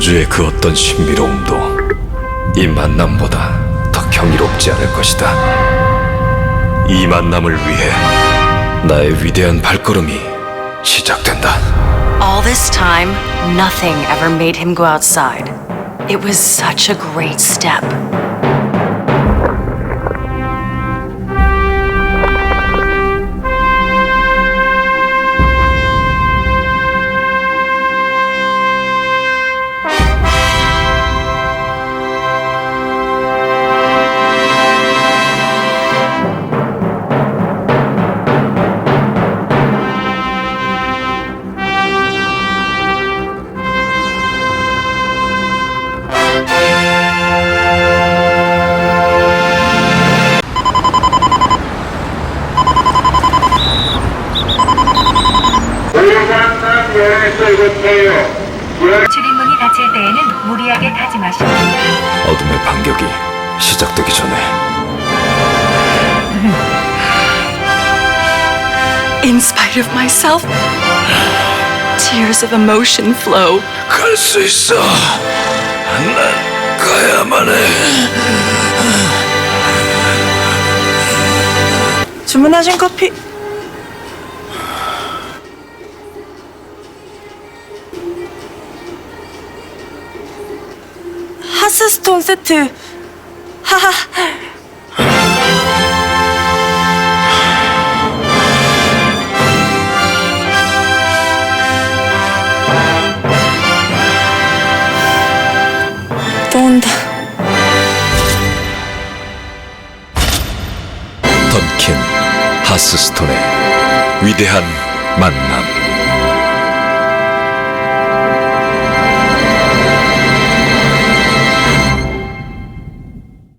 우주의 그 어떤 신비로움도 이 만남보다 더 경이롭지 않을 것이다. 이 만남을 위해 나의 위대한 발걸음이 시작된다. All this time, nothing ever made him go outside. It was such a great step. 출입문이 닫힐 때에는 무리하게 타지 마시고 어둠의 반격이 시작되기 전에 In spite of myself, tears of emotion flow. 갈 수 있어. 난 가야만 해. 주문하신 커피 하스스톤 세트. 하하. 또 온다. 던킨 하스스톤의 위대한 만남.